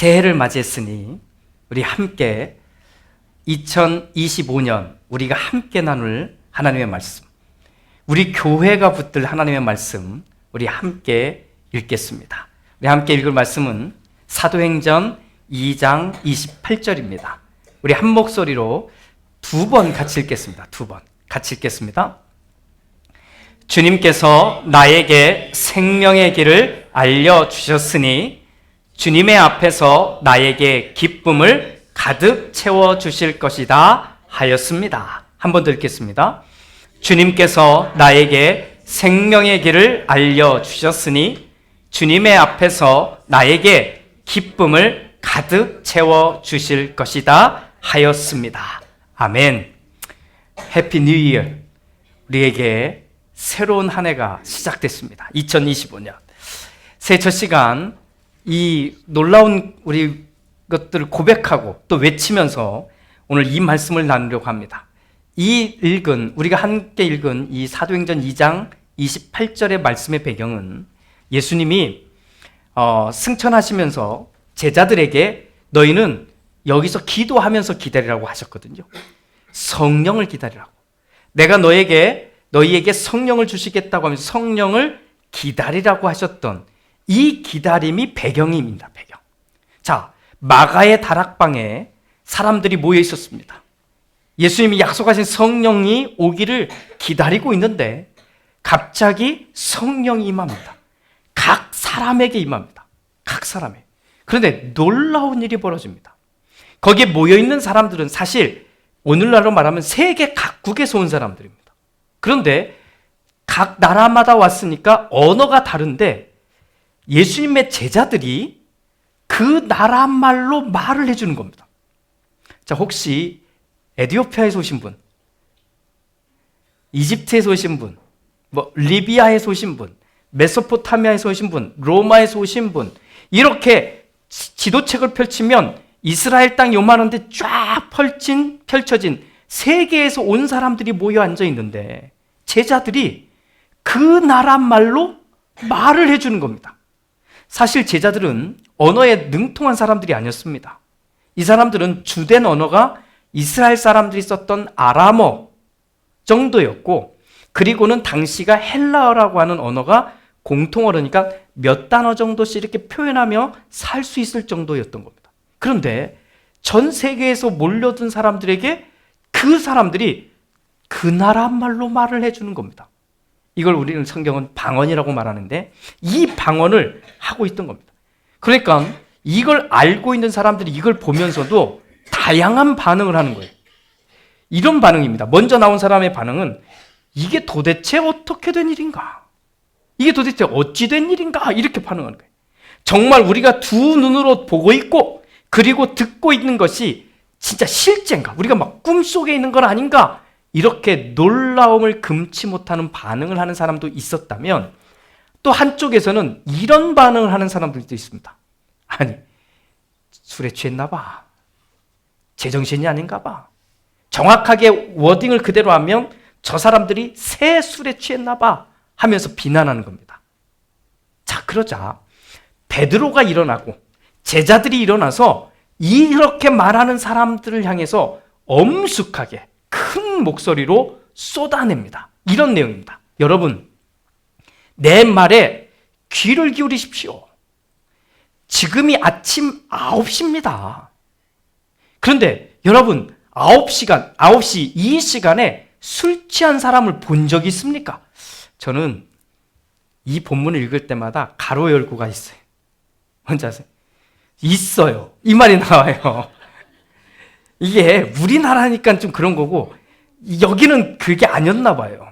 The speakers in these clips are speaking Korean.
새해를 맞이했으니 우리 함께 2025년 우리가 함께 나눌 하나님의 말씀, 우리 교회가 붙들 하나님의 말씀, 우리 함께 읽겠습니다. 우리 함께 읽을 말씀은 사도행전 2장 28절입니다. 우리 한 목소리로 두 번 같이 읽겠습니다. 두 번. 같이 읽겠습니다. 주님께서 나에게 생명의 길을 알려주셨으니 주님의 앞에서 나에게 기쁨을 가득 채워 주실 것이다 하였습니다. 한 번 더 읽겠습니다. 주님께서 나에게 생명의 길을 알려 주셨으니 주님의 앞에서 나에게 기쁨을 가득 채워 주실 것이다 하였습니다. 아멘. 해피 뉴 이어. 우리에게 새로운 한 해가 시작됐습니다. 2025년. 새첫 시간 이 놀라운 우리 것들을 고백하고 또 외치면서 오늘 이 말씀을 나누려고 합니다. 이 읽은 우리가 함께 읽은 이 사도행전 2장 28절의 말씀의 배경은 예수님이 어, 승천하시면서 제자들에게 너희는 여기서 기도하면서 기다리라고 하셨거든요. 성령을 기다리라고. 내가 너에게 너희에게 성령을 주시겠다고 하면서 성령을 기다리라고 하셨던 이 기다림이 배경입니다. 배경. 자, 마가의 다락방에 사람들이 모여 있었습니다. 예수님이 약속하신 성령이 오기를 기다리고 있는데 갑자기 성령이 임합니다. 각 사람에게 임합니다. 각 사람에. 그런데 놀라운 일이 벌어집니다. 거기에 모여 있는 사람들은 사실 오늘날로 말하면 세계 각국에서 온 사람들입니다. 그런데 각 나라마다 왔으니까 언어가 다른데 예수님의 제자들이 그 나라 말로 말을 해주는 겁니다. 자, 혹시 에디오피아에서 오신 분, 이집트에서 오신 분, 뭐 리비아에서 오신 분, 메소포타미아에서 오신 분, 로마에서 오신 분, 이렇게 지도책을 펼치면 이스라엘 땅 요만한데 쫙 펼친, 펼쳐진 세계에서 온 사람들이 모여 앉아 있는데 제자들이 그 나라 말로 말을 해주는 겁니다. 사실 제자들은 언어에 능통한 사람들이 아니었습니다. 이 사람들은 주된 언어가 이스라엘 사람들이 썼던 아람어 정도였고, 그리고는 당시가 헬라어라고 하는 언어가 공통어로니까 몇 단어 정도씩 이렇게 표현하며 살 수 있을 정도였던 겁니다. 그런데 전 세계에서 몰려든 사람들에게 그 사람들이 그 나라 말로 말을 해주는 겁니다. 이걸 우리는 성경은 방언이라고 말하는데 이 방언을 하고 있던 겁니다. 그러니까 이걸 알고 있는 사람들이 이걸 보면서도 다양한 반응을 하는 거예요. 이런 반응입니다. 먼저 나온 사람의 반응은 이게 도대체 어떻게 된 일인가? 이게 도대체 어찌 된 일인가? 이렇게 반응하는 거예요. 정말 우리가 두 눈으로 보고 있고 그리고 듣고 있는 것이 진짜 실제인가? 우리가 막 꿈속에 있는 건 아닌가? 이렇게 놀라움을 금치 못하는 반응을 하는 사람도 있었다면 또 한쪽에서는 이런 반응을 하는 사람들도 있습니다. 아니, 술에 취했나 봐. 제정신이 아닌가 봐. 정확하게 워딩을 그대로 하면 저 사람들이 새 술에 취했나 봐 하면서 비난하는 겁니다. 자, 그러자 베드로가 일어나고 제자들이 일어나서 이렇게 말하는 사람들을 향해서 엄숙하게 큰 목소리로 쏟아냅니다. 이런 내용입니다. 여러분, 내 말에 귀를 기울이십시오. 지금이 아침 9시입니다. 그런데 여러분, 9시간, 9시 이 시간에 술 취한 사람을 본적 있습니까? 저는 이 본문을 읽을 때마다 가로 열고가 있어요. 뭔지 아세요? 있어요. 이 말이 나와요. 이게 우리나라니까 좀 그런 거고 여기는 그게 아니었나 봐요.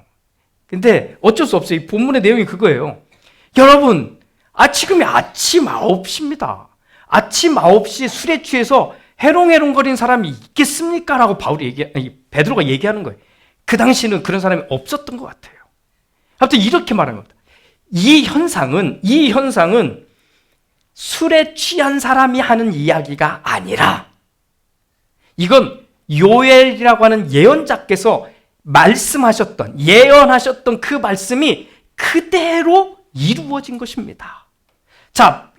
근데 어쩔 수 없어요. 이 본문의 내용이 그거예요. 여러분, 아, 지금이 아침 9시입니다. 아침 9시에 술에 취해서 해롱해롱거리는 사람이 있겠습니까? 라고 바울이 얘기, 아니, 베드로가 얘기하는 거예요. 그 당시는 그런 사람이 없었던 것 같아요. 아무튼 이렇게 말한 겁니다. 이 현상은, 이 현상은 술에 취한 사람이 하는 이야기가 아니라 이건 요엘이라고 하는 예언자께서 말씀하셨던, 예언하셨던 그 말씀이 그대로 이루어진 것입니다. 자,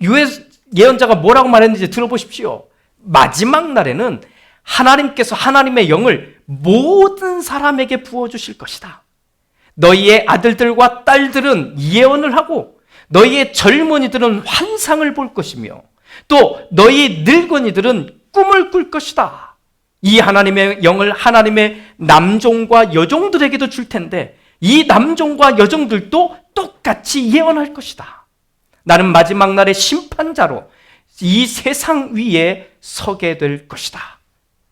예언자가 뭐라고 말했는지 들어보십시오. 마지막 날에는 하나님께서 하나님의 영을 모든 사람에게 부어 주실 것이다. 너희의 아들들과 딸들은 예언을 하고 너희의 젊은이들은 환상을 볼 것이며 또 너희 늙은이들은 꿈을 꿀 것이다. 이 하나님의 영을 하나님의 남종과 여종들에게도 줄 텐데 이 남종과 여종들도 똑같이 예언할 것이다. 나는 마지막 날의 심판자로 이 세상 위에 서게 될 것이다.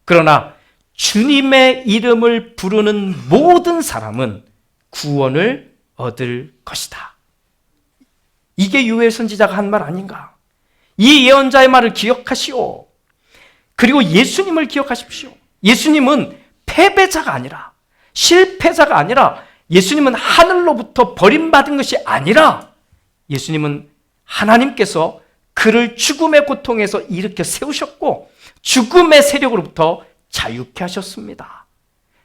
그러나 주님의 이름을 부르는 모든 사람은 구원을 얻을 것이다. 이게 유엘 선지자가 한 말 아닌가? 이 예언자의 말을 기억하시오. 그리고 예수님을 기억하십시오. 예수님은 패배자가 아니라 실패자가 아니라 예수님은 하늘로부터 버림받은 것이 아니라 예수님은 하나님께서 그를 죽음의 고통에서 일으켜 세우셨고 죽음의 세력으로부터 자유케 하셨습니다.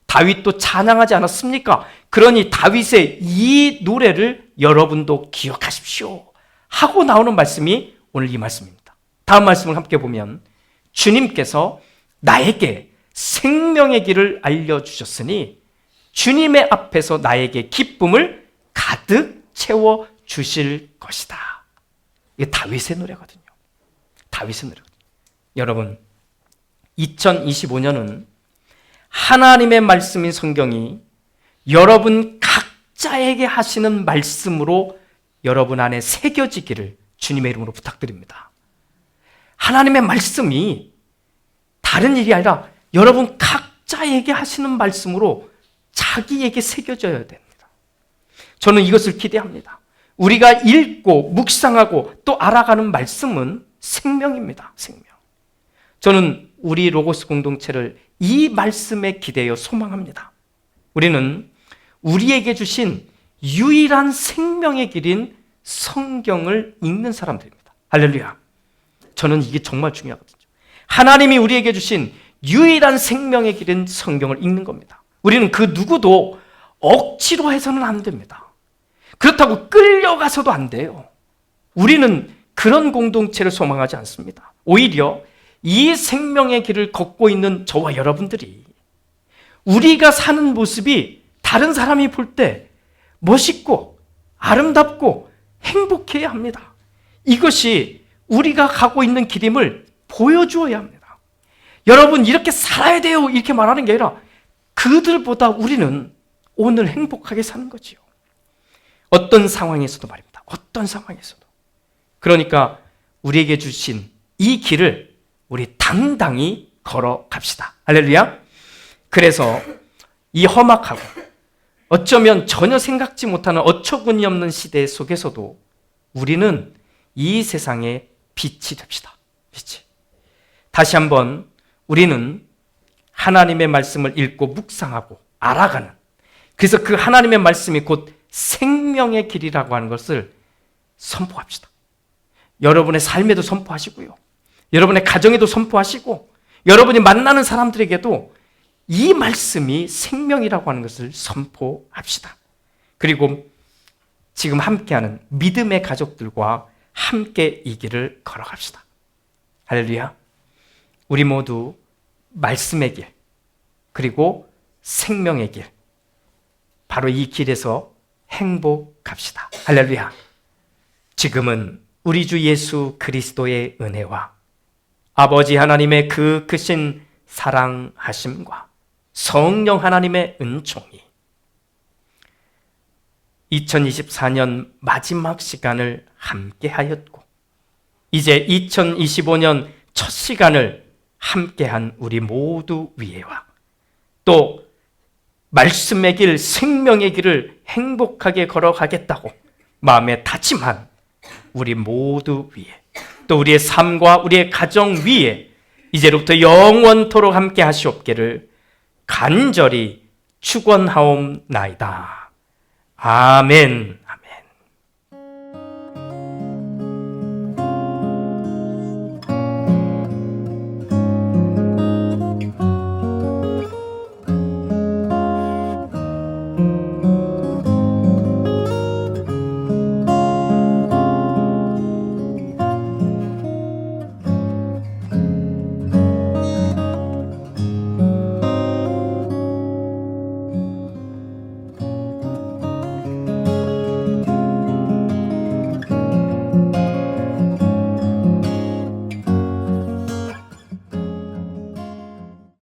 다윗도 찬양하지 않았습니까? 그러니 다윗의 이 노래를 여러분도 기억하십시오. 하고 나오는 말씀이 오늘 이 말씀입니다. 다음 말씀을 함께 보면 주님께서 나에게 생명의 길을 알려주셨으니 주님의 앞에서 나에게 기쁨을 가득 채워 주실 것이다. 이게 다윗의 노래거든요. 다윗의 노래거든요. 여러분, 2025년은 하나님의 말씀인 성경이 여러분 각자에게 하시는 말씀으로 여러분 안에 새겨지기를 주님의 이름으로 부탁드립니다. 하나님의 말씀이 다른 일이 아니라 여러분 각자에게 하시는 말씀으로 자기에게 새겨져야 됩니다. 저는 이것을 기대합니다. 우리가 읽고 묵상하고 또 알아가는 말씀은 생명입니다. 생명. 저는 우리 로고스 공동체를 이 말씀에 기대어 소망합니다. 우리는 우리에게 주신 유일한 생명의 길인 성경을 읽는 사람들입니다. 할렐루야. 저는 이게 정말 중요하거든요. 하나님이 우리에게 주신 유일한 생명의 길인 성경을 읽는 겁니다. 우리는 그 누구도 억지로 해서는 안 됩니다. 그렇다고 끌려가서도 안 돼요. 우리는 그런 공동체를 소망하지 않습니다. 오히려 이 생명의 길을 걷고 있는 저와 여러분들이 우리가 사는 모습이 다른 사람이 볼 때 멋있고 아름답고 행복해야 합니다. 이것이 우리가 가고 있는 길임을 보여주어야 합니다. 여러분, 이렇게 살아야 돼요. 이렇게 말하는 게 아니라 그들보다 우리는 오늘 행복하게 사는 거지요. 어떤 상황에서도 말입니다. 어떤 상황에서도. 그러니까 우리에게 주신 이 길을 우리 당당히 걸어갑시다. 할렐루야. 그래서 이 험악하고 어쩌면 전혀 생각지 못하는 어처구니 없는 시대 속에서도 우리는 이 세상의 빛이 됩시다. 빛이. 다시 한번 우리는 하나님의 말씀을 읽고 묵상하고 알아가는 그래서 그 하나님의 말씀이 곧 생명의 길이라고 하는 것을 선포합시다. 여러분의 삶에도 선포하시고요. 여러분의 가정에도 선포하시고 여러분이 만나는 사람들에게도 이 말씀이 생명이라고 하는 것을 선포합시다. 그리고 지금 함께하는 믿음의 가족들과 함께 이 길을 걸어갑시다. 할렐루야. 우리 모두 말씀의 길, 그리고 생명의 길, 바로 이 길에서 행복합시다. 할렐루야. 지금은 우리 주 예수 그리스도의 은혜와 아버지 하나님의 그 크신 사랑하심과 성령 하나님의 은총이 2024년 마지막 시간을 함께 하였고, 이제 2025년 첫 시간을 함께한 우리 모두 위에와 또 말씀의 길, 생명의 길을 행복하게 걸어가겠다고 마음에 다짐한 우리 모두 위에 또 우리의 삶과 우리의 가정 위에 이제로부터 영원토록 함께 하시옵기를 간절히 축원하옵나이다. 아멘.